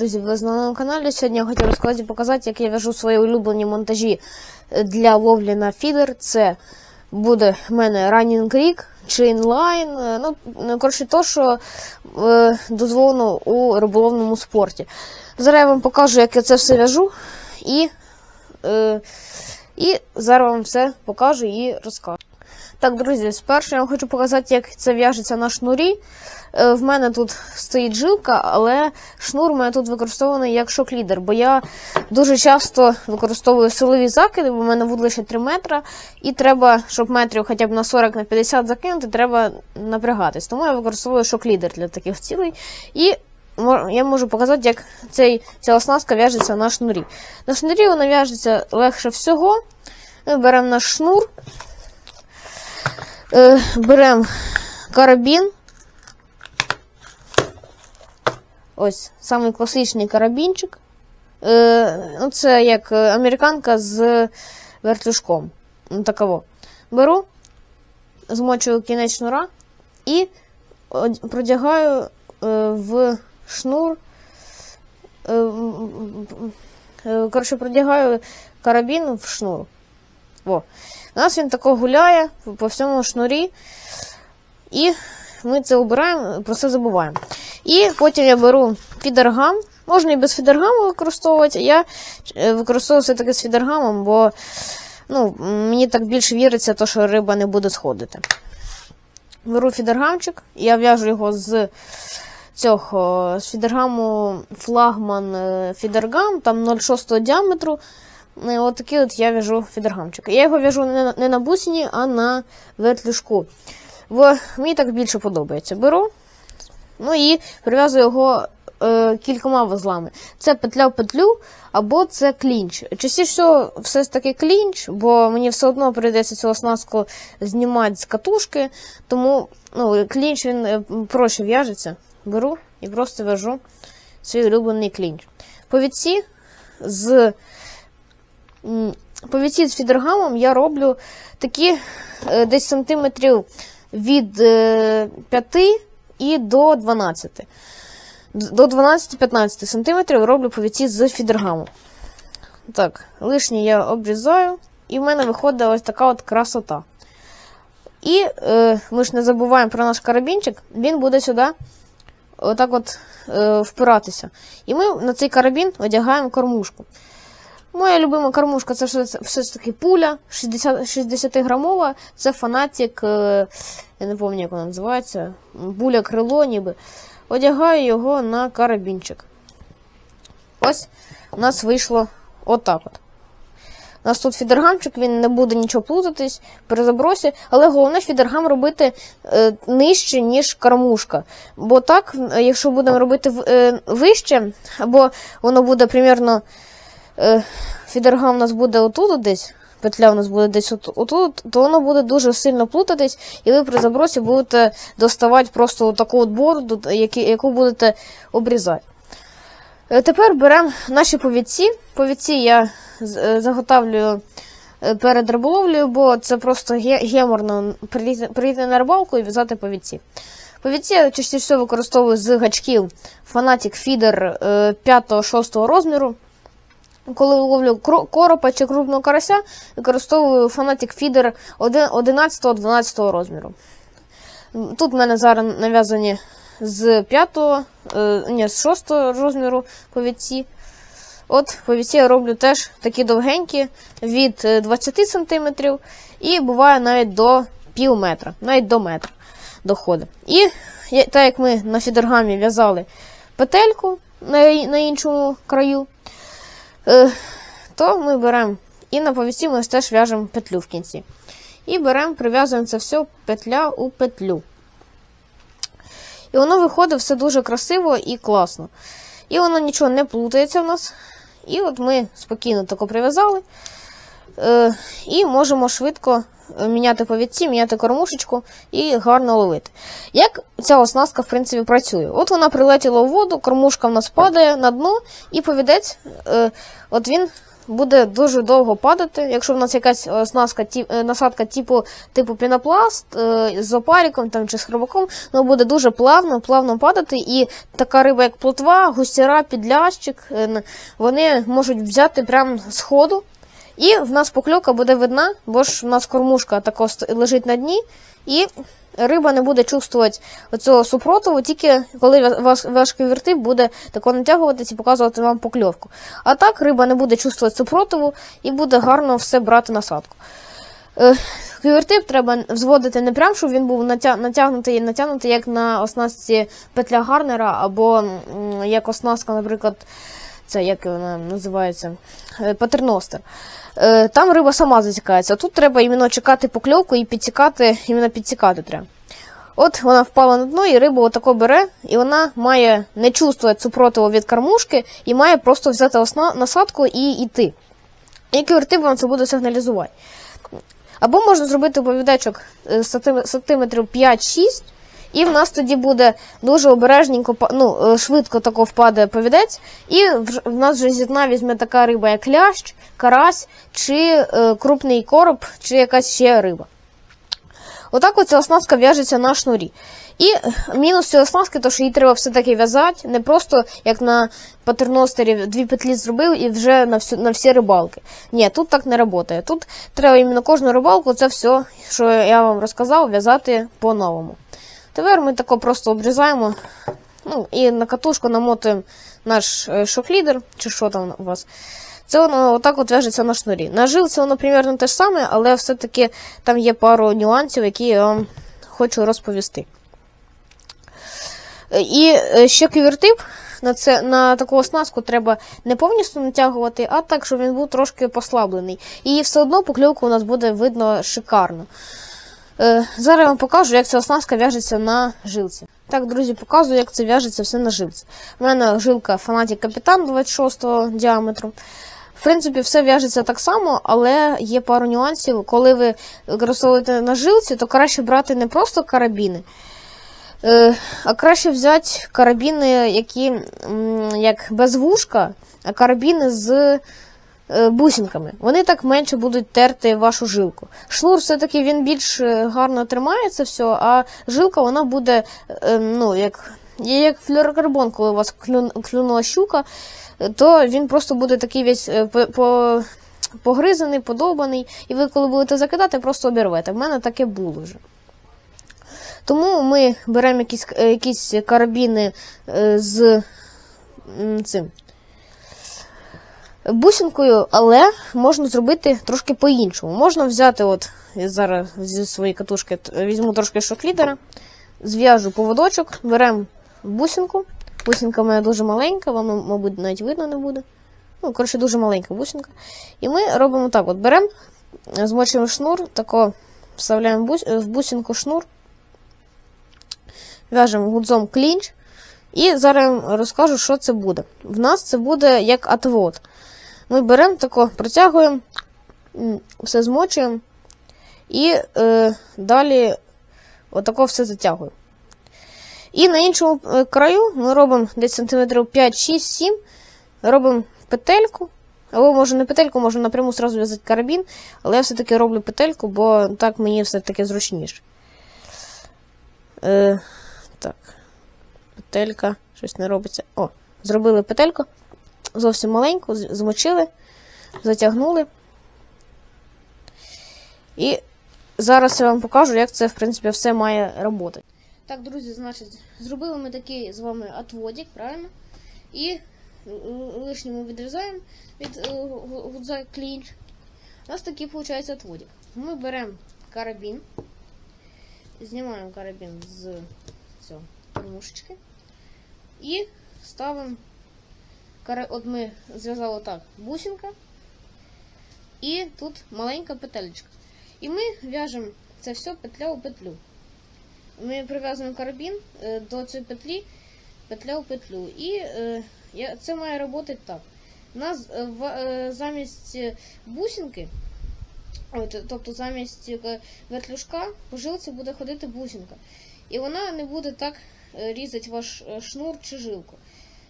друзі! Ви на моєму каналі. Сьогодні я хотів розказати, показати, як я в'яжу свої улюблені монтажі е, для ловлі на фідер. Це буде в мене Running Creek чи Inline. е, Ну, ну, коротше, то, що е, дозволено у риболовному спорті. Зараз я вам покажу, як я це все в'яжу. І, е, і зараз вам все покажу і розкажу. Так, друзі, спершу я вам хочу показати, як це в'яжеться на шнурі. Е, В мене тут стоїть жилка, але шнур у мене тут використований як шок-лідер, бо я дуже часто використовую силові закиди, бо в мене вуд лише 3 метра, і треба, щоб метрів хоча б на 40 на 50 закинути, треба напрягатись. Тому я використовую шок-лідер для таких цілей. І я можу показати, як цей, ця оснастка в'яжеться на шнурі. На шнурі вона в'яжеться легше всього. Ми беремо наш шнур, е, беремо карабін. Ось самий класичний карабінчик. Е, ну, це як американка з вертушком. Ну, таково. Беру, змочую кінець шнура і продягаю е, в шнур. Е, коротше, продягаю карабін в шнур. Во. У нас він тако гуляє по- всьому шнурі. І ми це обираємо, про це забуваємо. І потім я беру фідергам. Можна і без фідергаму використовувати. Я е, використовую все-таки з фідергамом, бо ну, мені так більше віриться, то, що риба не буде сходити. Беру фідергамчик, я в'яжу його з цього з фідергаму флагман е, фідергам, там 0,6 діаметру. Е, От такий от я в'яжу фідергамчик. Я його в'яжу не на, не на бусині, а на вертлюжку. Бо мені так більше подобається. Беру, ну і прив'язую його е, кількома вузлами. Це петля в петлю, або це клінч. Частіше всього, все ж таки клінч, бо мені все одно прийдеться цю оснастку знімати з катушки, тому ну, клінч він е, проще в'яжеться. Беру і просто в'яжу свій улюблений клінч. Повідці з м, повідці з фідергамом я роблю такі е, десь сантиметрів від е, 5 і до 12. До 12-15 сантиметрів роблю повідці з фідергамом. Так, лишнє я обрізаю, і в мене виходить ось така от красота. І е, ми ж не забуваємо про наш карабінчик, він буде сюди отак от е, впиратися. І ми на цей карабін одягаємо кормушку. Моя любима кормушка це все, ж таки пуля 60, 60 грамова. Це фанатик, е, я не пам'ятаю, як вона називається. Буля крило, ніби. Одягаю його на карабінчик. Ось у нас вийшло отак от. У нас тут фідергамчик, він не буде нічого плутатись при забросі, але головне фідергам робити е, нижче, ніж кормушка. Бо так, е, якщо будемо робити е, вище, або воно буде примерно е, фідергам у нас буде отут десь, петля у нас буде десь от, отут, то воно буде дуже сильно плутатись, і ви при забросі будете доставати просто таку от бороду, яку будете обрізати. Е, Тепер беремо наші повідці. Повідці я е, заготавлюю перед риболовлею, бо це просто геморно прийти на рибалку і в'язати повідці. Повідці я частіше використовую з гачків Fanatic Feeder 5-6 розміру. Коли ловлю коропа чи крупного карася, використовую Fanatic Feeder 11-12 розміру. Тут в мене зараз нав'язані з 5, е, ні, з 6 розміру повідці. От повідці я роблю теж такі довгенькі від е, 20 см і буває навіть до пів метра, навіть до метра доходить. І так як ми на фідергамі в'язали петельку на, іншому краю, е, то ми беремо і на повісті ми теж в'яжемо петлю в кінці. І беремо, прив'язуємо це все петля у петлю. І воно виходить все дуже красиво і класно. І воно нічого не плутається в нас. І от ми спокійно тако прив'язали. Е, і можемо швидко е, міняти повідці, міняти кормушечку і гарно ловити. Як ця оснастка, в принципі, працює? От вона прилетіла у воду, кормушка в нас падає на дно, і повідець, е, от він буде дуже довго падати. Якщо в нас якась оснастка, насадка типу, типу пінопласт з опаріком там, чи з хробаком, вона буде дуже плавно, плавно падати. І така риба, як плотва, густіра, підлящик, вони можуть взяти прямо з ходу. І в нас покльовка буде видна, бо ж в нас кормушка тако ст- лежить на дні, і риба не буде чувствувати оцього супротиву, тільки коли ваш, ваш квівертип буде тако натягуватись і показувати вам покльовку. А так риба не буде чувствувати супротиву і буде гарно все брати насадку. Е, треба взводити не прям, щоб він був натягнутий і натягнутий, як на оснастці петля Гарнера, або як оснастка, наприклад, це як вона називається, Е, патерностер. Е, Там риба сама затікається. а Тут треба іменно чекати покльовку і підсікати, іменно підсікати треба. От вона впала на дно, і риба отако бере, і вона має не чувствувати супротиву від кормушки, і має просто взяти осна, насадку і йти. І квертип вам це буде сигналізувати. Або можна зробити повідечок е, сантиметрів 5-6, і в нас тоді буде дуже обережненько, ну, е, швидко тако впаде повідець, і в нас вже зі дна візьме така риба, як лящ, карась, чи е, крупний короб, чи якась ще риба. Отак оця оснастка в'яжеться на шнурі. І мінус цієї оснастки, то що її треба все-таки в'язати, не просто як на патерностері дві петлі зробив і вже на, всю, на всі рибалки. Ні, тут так не працює. Тут треба іменно кожну рибалку, це все, що я вам розказав, в'язати по-новому. Тепер ми тако просто обрізаємо ну, і на катушку намотуємо наш е, шоклідер, чи що там у вас. Це воно отак от в'яжеться на шнурі. На жилці воно примерно те ж саме, але все-таки там є пару нюансів, які я вам хочу розповісти. Е, І е, ще квівертип на, це, на таку оснастку треба не повністю натягувати, а так, щоб він був трошки послаблений. І все одно покльовку у нас буде видно шикарно. Е, Зараз я вам покажу, як ця оснастка в'яжеться на жилці. Так, друзі, показую, як це в'яжеться все на жилці. У мене жилка Fanatic Капітан 26 діаметру. В принципі, все в'яжеться так само, але є пару нюансів. Коли ви використовуєте на жилці, то краще брати не просто карабіни, е, а краще взяти карабіни, які як без вушка, а карабіни з бусинками. Вони так менше будуть терти вашу жилку. Шнур все-таки він більш е, гарно тримає це все, а жилка вона буде, е, ну, як, як флюорокарбон, коли у вас клюн, клюнула щука, е, то він просто буде такий весь е, по, по, погризаний, подобаний, і ви, коли будете закидати, просто обірвете. В мене таке було вже. Тому ми беремо якісь, е, якісь карабіни е, з цим бусинкою, але можна зробити трошки по-іншому. Можна взяти, от я зараз зі своєї катушки візьму трошки шоклідера, зв'яжу поводочок, беремо бусинку. Бусинка мене дуже маленька, вам, мабуть, навіть видно не буде. Ну, коротше, дуже маленька бусинка. І ми робимо так: от беремо, змочуємо шнур, тако вставляємо в бусинку шнур, в'яжемо гудзом клінч. І зараз розкажу, що це буде. В нас це буде як отвод. Ми беремо тако, протягуємо, все змочуємо і е, далі отако все затягуємо. І на іншому е, краю ми робимо десь сантиметрів 5, 6, 7, робимо петельку. Або може не петельку, можна напряму зразу в'язати карабін, але я все-таки роблю петельку, бо так мені все-таки зручніше. Е, так. Петелька, щось не робиться. О, зробили петельку. Зовсім маленьку, змочили, затягнули. І зараз я вам покажу, як це, в принципі, все має роботи. Так, друзі, значить, зробили ми такий з вами отводик, правильно? І лишньому відрізаємо від е, гудза. У нас такий виходить отводик. Ми беремо карабін, знімаємо карабін з цього кормушечки і ставимо. От ми зв'язали так бусинка, і тут маленька петелечка. І ми в'яжемо це все петля у петлю. Ми прив'язуємо карабін е, до цієї петлі, петля у петлю. І е, це має роботи так. У нас е, замість бусинки, тобто замість вертлюжка, по жилці буде ходити бусинка. І вона не буде так різати ваш шнур чи жилку.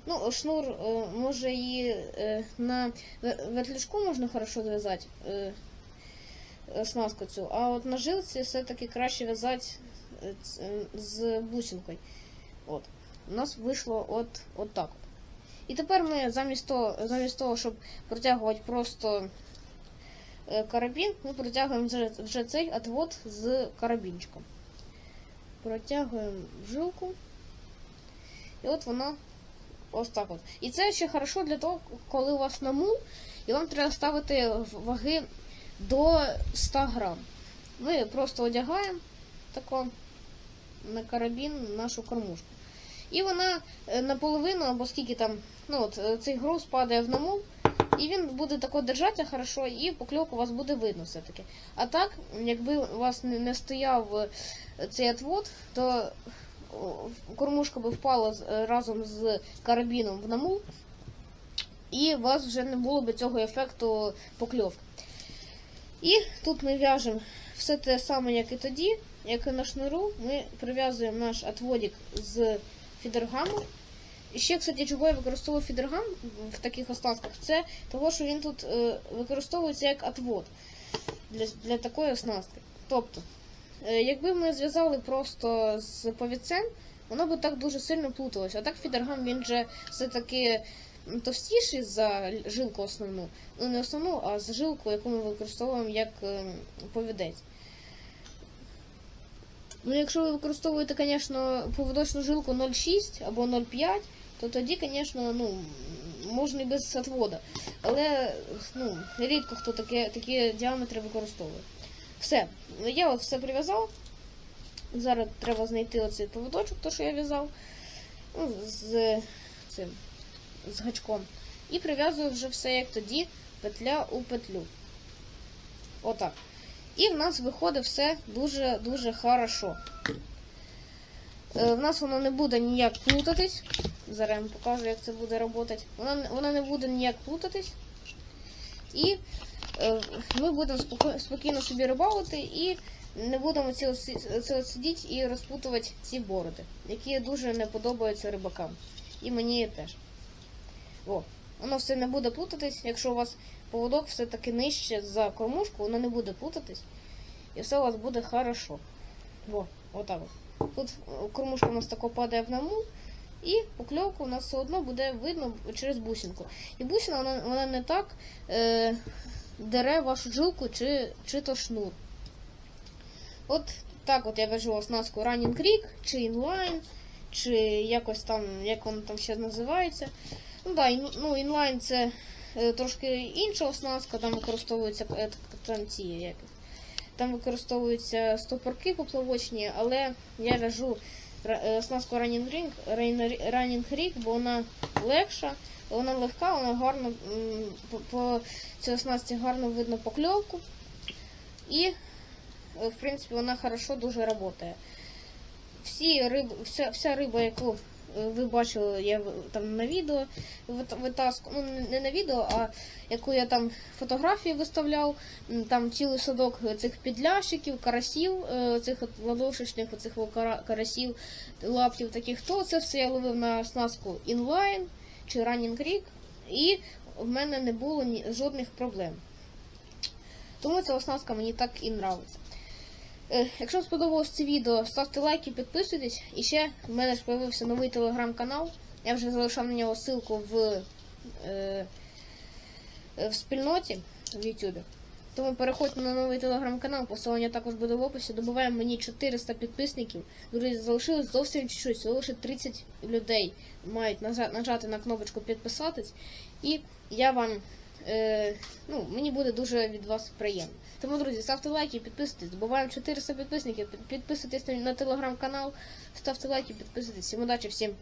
Ну, шнур е, може і е, на ве- вертлюжку можна хорошо зв'язати е, смазку цю, а от на жилці все-таки краще в'язати з бусинкою. От. У нас вийшло от, от так. І тепер ми замість того, замість того, щоб протягувати просто карабін, ми протягуємо вже, вже цей отвод з карабінчиком. Протягуємо жилку. І от вона ось так от. І це ще хорошо для того, коли у вас намул, і вам треба ставити ваги до 100 грам. Ми просто одягаємо тако на карабін нашу кормушку. І вона е, наполовину, або скільки там, ну от е, цей груз падає в намул, і він буде тако держатися хорошо, і покльовку у вас буде видно все-таки. А так, якби у вас не, стояв е, цей отвод, то кормушка би впала е, разом з карабіном в намул, і у вас вже не було б цього ефекту покльовки. І тут ми в'яжемо все те саме, як і тоді, як і на шнуру, ми прив'язуємо наш отводик з фідергаму. Ще, кстати, чого я використовую фідергам в таких оснастках, це того, що він тут е, використовується як отвод для, для такої оснастки. Тобто, якби ми зв'язали просто з повідцем, воно би так дуже сильно плуталося. А так фідергам він же все-таки товстіший за жилку основну. Ну не основну, а за жилку, яку ми використовуємо як е, повідець. Ну, якщо ви використовуєте, звісно, поводочну жилку 0,6 або 0,5, то тоді, звісно, ну, можна і без отвода. Але ну, рідко хто таке, такі діаметри використовує. Все, я от все прив'язав. Зараз треба знайти оцей поводочок, то, що я в'язав, ну, з цим, з гачком. І прив'язую вже все як тоді, петля у петлю. Отак. І в нас виходить все дуже-дуже хорошо. Е, В нас воно не буде ніяк плутатись. Зараз я вам покажу, як це буде працювати. Вона, не- не буде ніяк плутатись. І ми будемо спокійно собі рибалити і не будемо це, сидіти і розпутувати ці бороди, які дуже не подобаються рибакам. І мені теж. О, воно все не буде плутатись, якщо у вас поводок все-таки нижче за кормушку, воно не буде плутатись. І все у вас буде хорошо. Во, отак. Тут е, кормушка у нас тако падає в намул, і покльовку у нас все одно буде видно через бусинку. І бусина вона, вона не так е, дере вашу жилку чи, чи то шнур. От так от я вяжу оснастку Running Creek, чи Inline, чи якось там, як воно там ще називається. Ну да, ін, ну, інлайн це е, трошки інша оснастка, там використовуються е, там ці як, там використовуються стопорки поплавочні, але я вяжу е, оснастку Running Rain- Running Rig, бо вона легша, вона легка, вона гарно по, цій оснастці гарно видно покльовку. І, е, в принципі, вона хорошо дуже працює. Всі риб, вся, вся риба, яку е, ви бачили, я там на відео витаску, ну не- не на відео, а яку я там фотографії виставляв, там цілий садок цих підлящиків, карасів, е, цих от ладошечних, оцих карасів, лаптів таких, то це все я ловив на оснастку інлайн чи Running Creek, і в мене не було ні, жодних проблем. Тому ця оснастка мені так і нравиться. Е, Якщо вам сподобалось це відео, ставте лайки, підписуйтесь. І ще в мене ж з'явився новий телеграм-канал. Я вже залишав на нього ссылку в, е, в спільноті в Ютубі. Тому переходьте на новий телеграм-канал, посилання також буде в описі. Добуваємо мені 400 підписників. Друзі, залишилось зовсім чуть-чуть, лише 30 людей мають нажа- нажати на кнопочку підписатись. І я вам е, ну, мені буде дуже від вас приємно. Тому, друзі, ставте лайки, підписуйтесь. Добуваємо 400 підписників. Підписуйтесь на- на телеграм-канал, ставте лайки, підписуйтесь. Всім удачі, всім